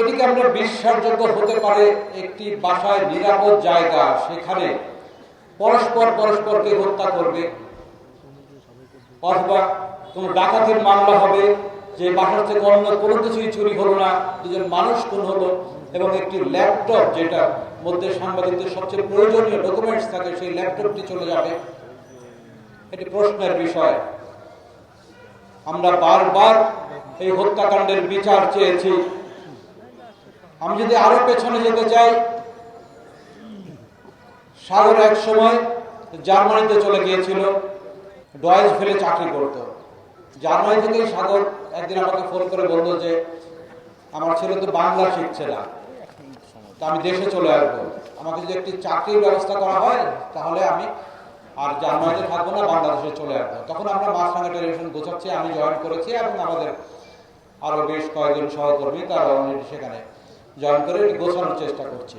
এটিকে আমরা বিশ্বাসযোগ্য হতে পারে একটি বাসায় নিরাপদ জায়গা সেখানে পরস্পর পরস্পরকে হত্যা করবে। অথবা কোনো ডাকাতির মামলা হবে, যে বাসার থেকে অন্য কোনো কিছুই চুরি হলো না, দুজন মানুষ খুন হলো এবং একটি ল্যাপটপ যেটা মধ্যে সাংবাদিকদের সবচেয়ে প্রয়োজনীয় ডকুমেন্টস থাকে, সেই ল্যাপটপটি চলে যাবে। এটি প্রশ্নের বিষয়। আমরা বারবার এই হত্যাকাণ্ডের বিচার চেয়েছি। আমি যদি আরও পেছনে যেতে চাই, সাগর এক সময় জার্মানিতে চলে গিয়েছিল। ডয়েজ ফেলে চাকরি করতো। জার্মানি থেকেই সাগর একদিন আমাকে ফোন করে বলল যে, আমার ছেলে তো বাংলা শিখছে না। তা আমি দেশে চলে আসব। আমাকে যদি একটি চাকরির ব্যবস্থা করা হয়, তাহলে আমি আর জার্মানিতে থাকব না, বাংলাদেশে চলে আসব। তখন আমরা মাছরাঙ্গা টেলিভিশন গোছাচ্ছি, আমি জয়েন করেছি এবং আমাদের আরও বেশ কয়েকজন সহকর্মী, তারা সেখানে জয়েন করে গোছানোর চেষ্টা করছি।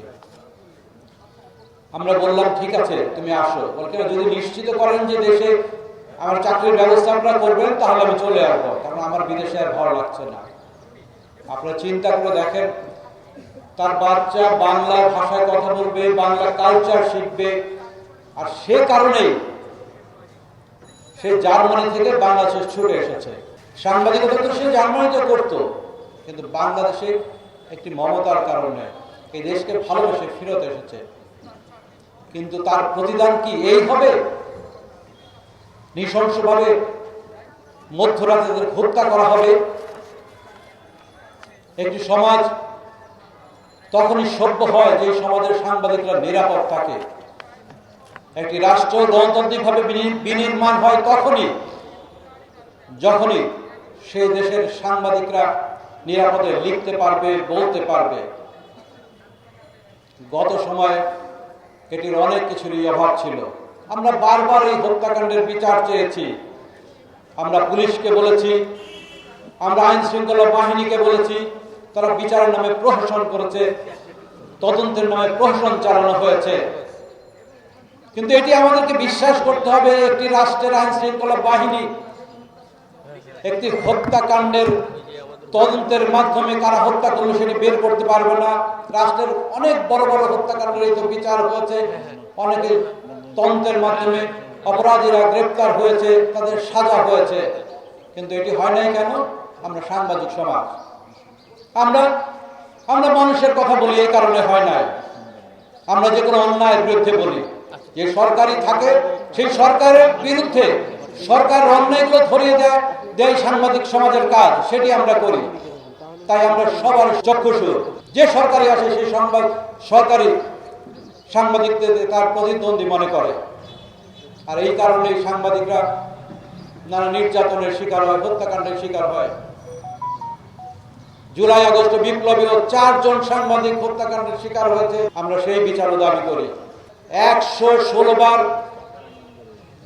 আমরা বললাম, ঠিক আছে, তুমি আসো। বলকে, যদি নিশ্চিত করেন যে দেশে আমার চাকরির ব্যবস্থা আপনারা করবেন, তাহলে আমি চলে আসব। কারণ আমার বিদেশে আর ভালো লাগছে না। আপনারা চিন্তা করে দেখেন, তার বাচ্চা বাংলা ভাষায় কথা বলবে, বাংলা কালচার শিখবে, আর সে কারণেই সে জার্মানি থেকে বাংলাদেশে ছুটে এসেছে। সাংবাদিকতা তো সে জার্মানিতে করতো, কিন্তু বাংলাদেশে একটি মমতার কারণে এই দেশকে ভালোবেসে ফিরত এসেছে। কিন্তু তার প্রতিদান কি এই হবে? নৃশংসভাবে মধ্যরাতে হত্যা করা হবে? একটি সমাজ তখনই সভ্য হয় যে সমাজের সাংবাদিকরা নিরাপদ থাকে। একটি রাষ্ট্র গণতান্ত্রিকভাবে বিনি- বিনির্মাণ হয় তখনই, যখনই সেই দেশের সাংবাদিকরা নিরাপদে লিখতে পারবে, বলতে পারবে। গত সময়ে এটির অনেক কিছুরই অভাব ছিল। আমরা বারবার এই হত্যাকাণ্ডের বিচার চেয়েছি। আমরা পুলিশকে বলেছি, আমরা আইন শৃঙ্খলা বাহিনীকে বলেছি, তারা বিচারের নামে প্রহসন করেছে, তদন্তের নামে প্রহসন চালানো হয়েছে। কিন্তু এটি আমাদেরকে বিশ্বাস করতে হবে, একটি রাষ্ট্রের আইন শৃঙ্খলা বাহিনী, একটি হত্যাকাণ্ডের তদন্তের মাধ্যমে কারা হত্যা করল সেটি বের করতে পারবে না। রাষ্ট্রের অনেক বড় বড় হত্যাকাণ্ডের তো বিচার হয়েছে। অনেকে তদন্তের মাধ্যমে অপরাধীরা গ্রেপ্তার হয়েছে, তাদের সাজা হয়েছে। কিন্তু এটি হয় নাই কেন? আমরা সাংবাদিক সমাজ। আমরা আমরা মানুষের কথা বলি, এই কারণে হয় নাই। আমরা যে কোনো অন্যায়ের বিরুদ্ধে বলি। যে সরকারি থাকে, সেই সরকারের বিরুদ্ধে সরকার অন্যায়গুলো ধরিয়ে দেয় দেয় সাংবাদিক সমাজের কাজ, সেটি আমরা করি। তাই আমরা সবার চক্ষুষু যে সরকারি আসে, সেই সংবাদ সরকারি সাংবাদিকদের তার প্রতিদ্বন্দ্বী মনে করে। আর এই কারণে সাংবাদিকরা নানা নির্যাতনের শিকার হয়, হত্যাকাণ্ডের শিকার হয়। জুলাই, আগস্ট বিপ্লবী ও চারজন সাংবাদিক হত্যাকাণ্ডের শিকার হয়েছে। আমরা সেই বিচারও দাবি করি। একশো ষোলো বার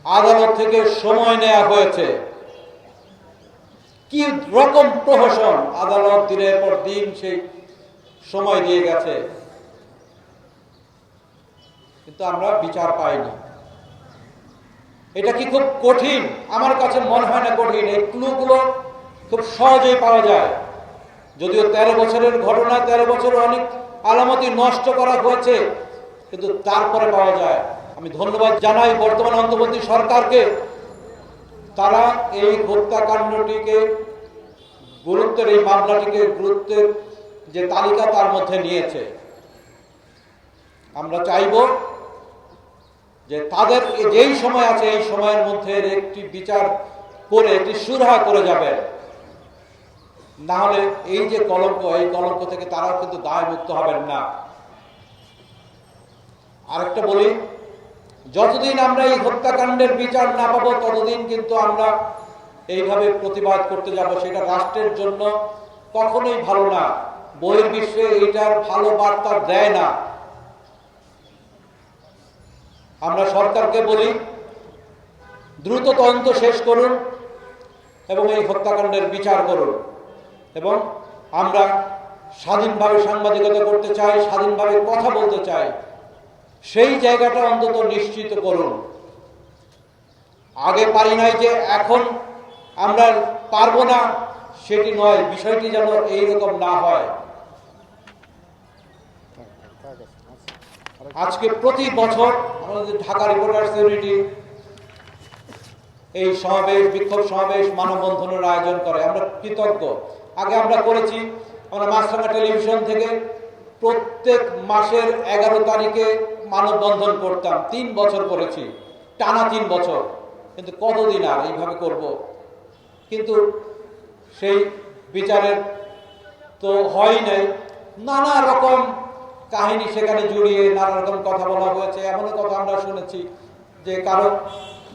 আদালত থেকে সময় নেওয়া হয়েছে। কি রকম প্রহসন আদালত দিনের পর দিন সেই সময় দিয়ে গেছে? কিন্তু আমরা বিচার পাইনি। এটা কি খুব কঠিন? আমার কাছে মনে হয় না কঠিন। এই ক্লুগুলো খুব সহজেই পাওয়া যায়। যদিও তেরো বছরের ঘটনা তেরো বছর অনেক আলামতি নষ্ট করা হয়েছে, কিন্তু তারপরে পাওয়া যায়। আমি ধন্যবাদ জানাই বর্তমান অন্তর্বর্তী সরকারকে। তারা এই হত্যাকাণ্ডটিকে গুরুত্বের, এই মামলাটিকে গুরুত্বের যে তালিকা তার মধ্যে নিয়েছে। আমরা চাইব যে তাদের যেই সময় আছে, এই সময়ের মধ্যে একটি বিচার করে, একটি সুরাহা করে যাবেন না হলে এই যে কলঙ্ক, এই কলঙ্ক থেকে তারাও কিন্তু দায় মুক্ত হবেন না। আরেকটা বলি যতদিন আমরা এই হত্যাকাণ্ডের বিচার না পাবো, ততদিন কিন্তু আমরা এইভাবে প্রতিবাদ করতে যাব। সেটা রাষ্ট্রের জন্য কখনোই ভালো না। বহির্বিশ্বে এইটার ভালো বার্তা দেয় না। আমরা সরকারকে বলি, দ্রুত তদন্ত শেষ করুন এবং এই হত্যাকাণ্ডের বিচার করুন। এবং আমরা স্বাধীনভাবে সাংবাদিকতা করতে চাই, স্বাধীনভাবে কথা বলতে চাই। সেই জায়গাটা অন্তত নিশ্চিত করুন। আগে পারি নাই যে এখন আমরা পারব না, সেটি নয়, বিষয়টি যেন এইরকম না হয়। আজকে প্রতি বছর আমাদের ঢাকা রিপোর্টার্স ইউনিটি এই সমাবেশ, বিক্ষোভ সমাবেশ মানববন্ধনের আয়োজন করে। আমরা কৃতজ্ঞ। আগে আমরা করেছি, আমরা মাছরাঙা টেলিভিশন থেকে প্রত্যেক মাসের এগারো তারিখে মানববন্ধন করতাম, তিন বছর করেছি, টানা তিন বছর। কিন্তু কতদিন আর এইভাবে করব? কিন্তু সেই বিচারের তো হয় নাই। নানা রকম কাহিনী সেখানে জড়িয়ে নানা রকম কথা বলা হয়েছে। এমন কথা আমরা শুনেছি যে কারও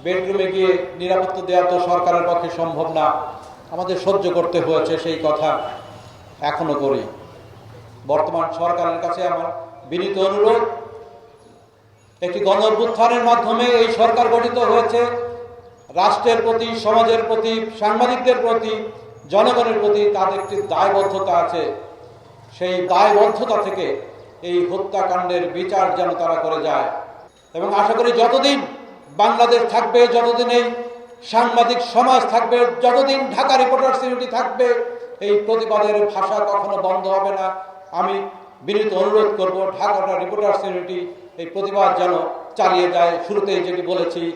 বেডরুমে গিয়ে নিরাপত্তা দেওয়া তো সরকারের পক্ষে সম্ভব না। আমাদের সহ্য করতে হয়েছে সেই কথা এখনও করি। বর্তমান সরকারের কাছে আমার বিনীত অনুরোধ একটি গণ মাধ্যমে এই সরকার গঠিত হয়েছে। রাষ্ট্রের প্রতি, সমাজের প্রতি, সাংবাদিকদের প্রতি, জনগণের প্রতি তাদের একটি দায়বদ্ধতা আছে। সেই দায়বদ্ধতা থেকে এই হত্যাকাণ্ডের বিচার যেন তারা করে যায়। এবং আশা করি যতদিন বাংলাদেশ থাকবে, যতদিন এই সাংবাদিক সমাজ থাকবে, যতদিন ঢাকা রিপোর্টার্স ইউনিটি থাকবে, এই প্রতিবাদের ভাষা কখনো বন্ধ হবে না। আমি বিনীত অনুরোধ করব ঢাকাটা রিপোর্টার্স ইউনিটি এই প্রতিবাদ যেন চালিয়ে যায়। শুরুতেই যেটি বলেছি,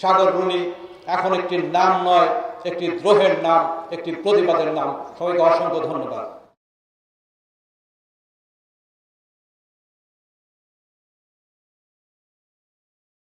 সাগর রুনি এখন একটি নাম নয়, একটি দ্রোহের নাম, একটি প্রতিবাদের নাম। সবাইকে অসংখ্য ধন্যবাদ।